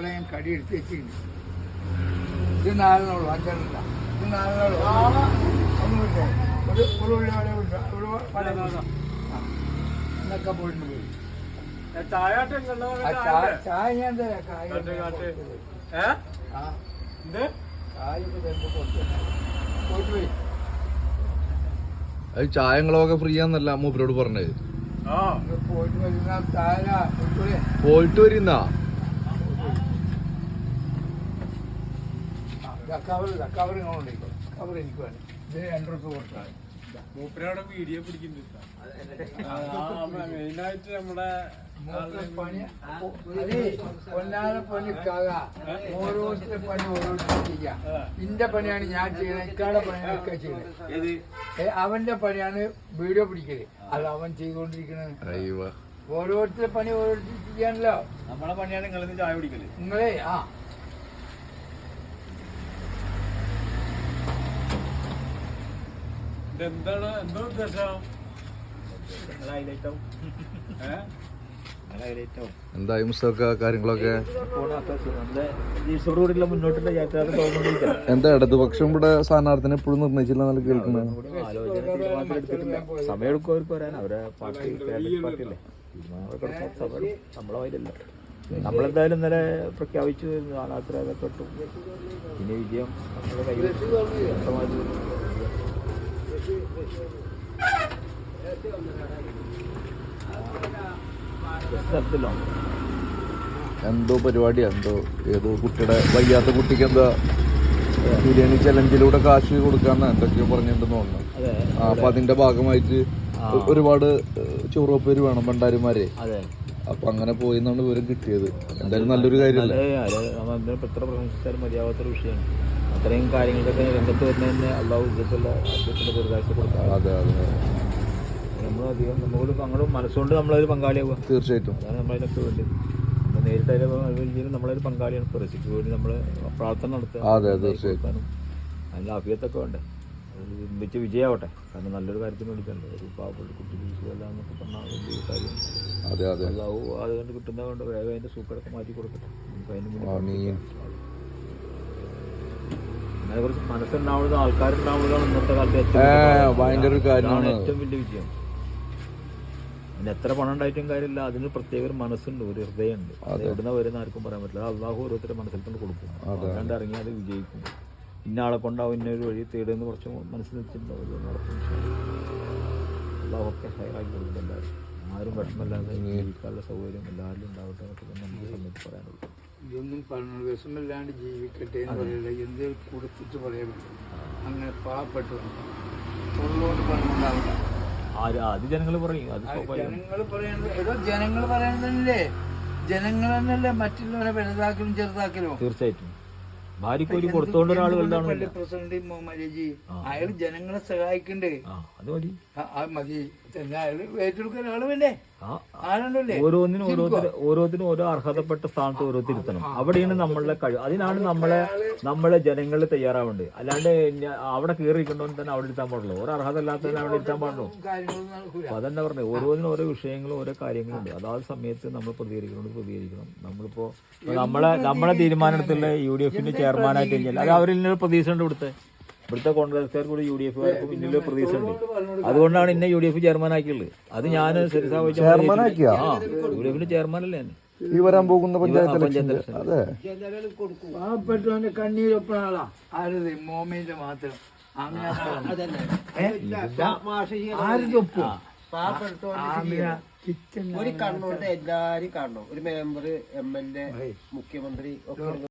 അവിടെ ഞാൻ കടി എടുത്ത് വെച്ചിട്ടുണ്ട് ഇത് നാലെണ്ണുള്ളൂ അഞ്ചെണ്ണ ഇത് നാലെണ്ണുള്ളൂ ഒന്ന് ഒരു ഒരു ഉള്ളി അവിടെ ഒരു പല എന്നൊക്കെ പോയിട്ടുണ്ട്. പോയി ചായാട്ടം ആ ചായ ഞാൻ തരാം. കായ പോയിട്ട് പോയി അത് ചായങ്ങളൊക്കെ ഫ്രീ ആന്നല്ല മൂപ്പരോട് പറഞ്ഞത്. ആ. പോയിട്ട് വരുന്ന പോയിട്ട് വരുന്നാ കവറില്ല കവർ ഇങ്ങോട്ട് കവർ എനിക്ക് വേണം ഇതിന് രണ്ട് റുപ്യ കൊടുത്താൽ. മൂപ്പരവിടെ വീഡിയോ പിടിക്കുന്നുണ്ട് മെയിനായിട്ട് നമ്മുടെ പൊന്നാന പണി കക. ഓരോരുത്തരുടെ പണി ഓരോരുത്തർ ചെയ്യാം ഇന്റെ പണിയാണ് ഞാൻ ചെയ്യണത് ഇക്കാടെ പണിയൊക്കെ ചെയ്യണത്. ഏത്? അവന്റെ പണിയാണ് വീഡിയോ പിടിക്കൽ. അത് അവൻ ചെയ്തുകൊണ്ടിരിക്കുന്നത് അയ്യോ. ഓരോരുത്തരുടെ പണി ഓരോരുത്തർ ചെയ്യാനല്ലോ. നമ്മളെ പണിയാണ് നിങ്ങളെ ആ. ഇതെന്താണ്? എന്താ ഉദ്ദേശം? എന്തായി മുസ്തക കാര്യങ്ങളൊക്കെ? മുന്നോട്ടുള്ള യാത്ര എന്താ ഇടതുപക്ഷം ഇവിടെ സ്ഥാനാർത്ഥിനെ എപ്പോഴും നിർണയിച്ചില്ല എന്നാൽ കേൾക്കുന്നത്? സമയമെടുക്കും അവർക്ക് വരാൻ അവരെ പാർട്ടി പാർട്ടിയല്ലേ? നമ്മളെന്തായാലും ഇന്നലെ പ്രഖ്യാപിച്ചു സ്ഥാനാർത്ഥികളെ തൊട്ടും പിന്നെ വിജയം നമ്മുടെ കയ്യിൽ എന്തോ പരിപാടി എന്തോ ഏതോ കുട്ടിയുടെ വയ്യാത്ത കുട്ടിക്ക് എന്താ ബിരിയാണി ചലഞ്ചിലൂടെ കാശ് കൊടുക്കാന്ന് എന്തൊക്കെയോ പറഞ്ഞിട്ടുണ്ടെന്ന് തോന്നുന്നു. അപ്പൊ അതിന്റെ ഭാഗമായിട്ട് ഒരുപാട് ചോറുപ്പേര് വേണം ഭണ്ടാരിമാരെ അപ്പൊ അങ്ങനെ പോയി എന്നാണ് വിവരം കിട്ടിയത്. എന്തായാലും നല്ലൊരു കാര്യമല്ലേ? എത്ര പ്രശംസിച്ചാലും മതിയാവാത്തൊരു വിഷയമാണ്. അത്രയും കാര്യങ്ങൾക്കൊക്കെ രംഗത്ത് വരുന്നതിന് അള്ളാഹു ഇജ്ജത്തുള്ള ആശയത്തിന്റെ ദുരിതാശ കൊടുക്കാം അതെ അതെ. നമ്മളധികം നമ്മളോട് ഞങ്ങളുടെ മനസ്സുകൊണ്ട് നമ്മളൊരു പങ്കാളിയാവുക. തീർച്ചയായിട്ടും. അതാണ് നമ്മളതിനൊക്കെ വേണ്ടി നമ്മൾ നേരിട്ടായാലും നമ്മളൊരു പങ്കാളിയാണ്. പ്രസിക്ക് വേണ്ടി നമ്മൾ പ്രാർത്ഥന നടത്തുക. അതെ, തീർച്ചയായിട്ടും. നല്ല അഭിയത്തൊക്കെ വേണ്ടേ? അത് വിജയമാവട്ടെ കാരണം നല്ലൊരു കാര്യത്തിന് വേണ്ടിയിട്ടല്ലേ? ഒരു പാവപ്പെട്ട കുട്ടി ജീവിച്ചതല്ല എന്നൊക്കെ പറഞ്ഞാൽ വലിയ കാര്യം. അതെ അതെ. അതുകൊണ്ട് കിട്ടുന്നത് കൊണ്ട് വേഗം അതിന്റെ സൂക്കടൊക്കെ മാറ്റി കൊടുക്കട്ടെ. നമുക്ക് അതിന് മനസ്സുണ്ടാവുന്നത് ആൾക്കാരുണ്ടാവുന്നതാണ് ഇന്നത്തെ കാലത്ത്. ഭയങ്കര കാര്യമാണ് അതാണ് ഏറ്റവും വലിയ വിജയം. അതിന് എത്ര പണം ഉണ്ടായിട്ടും കാര്യമില്ല. അതിന് പ്രത്യേക ഒരു മനസ്സുണ്ട് ഒരു ഹൃദയമുണ്ട്. അത് എവിടുന്ന വരുന്ന ആർക്കും പറയാൻ പറ്റില്ല. അള്ളാഹു ഓരോരുത്തരുടെ മനസ്സിൽ കൊണ്ട് കൊടുക്കും. അതുകൊണ്ട് ഇറങ്ങി അത്. വിജയിക്കും. ഇന്ന ആളെ കൊണ്ടാവും ഇന്ന ഒരു വഴി തേടുന്ന കുറച്ച് മനസ്സിൽ വെച്ചിട്ടുണ്ടാവും അത് നടക്കും ഇൻഷാ അല്ലാ. അള്ളാഹു ഒക്കെ ഹൈറാക്കി ആരും വിഷമല്ലാതെ ജീവിക്കാനുള്ള സൗകര്യം എല്ലാവരിലും ഉണ്ടാവട്ടെ എന്നൊക്കെ തന്നെ നമുക്ക് സമയത്ത് പറയാനുള്ളൂ. ഇതൊന്നും പറഞ്ഞു വിഷമില്ലാണ്ട് ജീവിക്കട്ടെ എന്ന് പറയില്ല. എന്ത് കൊടുത്തിട്ട് പറയാൻ പറ്റും? അങ്ങനെ പാവപ്പെട്ടു ആര്? അത് ജനങ്ങൾ പറയും പറയുന്നത് ഏതോ ജനങ്ങൾ പറയുന്നതല്ലേ? ജനങ്ങൾ തന്നെയല്ലേ മറ്റുള്ളവരെ വലുതാക്കലും ചെറുതാക്കലും? തീർച്ചയായിട്ടും. ഭാര്യയ്ക്ക് ഒരു കൊടുത്തോണ്ട് ഒരാൾ പ്രസിഡന്റ് മുഹമ്മദ് അയാൾ ജനങ്ങളെ സഹായിക്കണ്ടേ? അത് മതി. മതി. ഓരോന്നിനും ഓരോരുത്തർ ഓരോന്നിനും ഓരോ അർഹതപ്പെട്ട സ്ഥാനത്ത് ഓരോരുത്തരുത്തണം അവിടെയാണ് നമ്മളുടെ കഴിവ്. അതിനാണ് നമ്മളെ നമ്മളെ ജനങ്ങൾ തയ്യാറാവേണ്ടത്. അല്ലാണ്ട് അവിടെ കയറിയിരിക്കണ്ടോന്ന് തന്നെ അവിടെ ഇരുത്താൻ പാടുള്ളൂ. ഓരോ അർഹത അല്ലാത്തതിനെ അവിടെ ഇരുത്താൻ പാടുള്ളൂ. അപ്പൊ അതന്നെ പറഞ്ഞത്. ഓരോന്നിനും ഓരോ വിഷയങ്ങളും ഓരോ കാര്യങ്ങളുണ്ട്. അതാത് സമയത്ത് നമ്മൾ പ്രതികരിക്കണം പ്രതികരിക്കണം. നമ്മളിപ്പോ നമ്മളെ നമ്മളെ തീരുമാനത്തിലുള്ള യു ഡി എഫിന്റെ ചെയർമാനായിട്ട് കഴിഞ്ഞാൽ അത് അവരിൽ പ്രതീക്ഷ ഉണ്ട് ഇവിടുത്തെ ഇവിടുത്തെ കോൺഗ്രസ്സുകാർ കൂടി യു ഡി എഫുകാർക്കും ഇന്നലെ പ്രതീക്ഷ ഉണ്ട് അതുകൊണ്ടാണ് ഇന്നെ യു ഡി എഫ് ചെയർമാനാക്കിയുള്ളത് അത് ഞാൻ ചെയർമാനാക്കിയോ? ആ യു ഡി എഫിന്റെ ചെയർമാനല്ലേ ഞാൻ ഈ വരാൻ പോകുന്ന പഞ്ചായത്ത് അതെ. പാവപ്പെട്ടവന്റെ കണ്ണീരൊപ്പണ ആളാ ആരത്? മോമേന്റെ മാത്രം. ഒരു കണ്ണോണ്ട് എല്ലാരും കാണണം. ഒരു മെമ്പർ എം എൽ എ മുഖ്യമന്ത്രി ഒക്കെ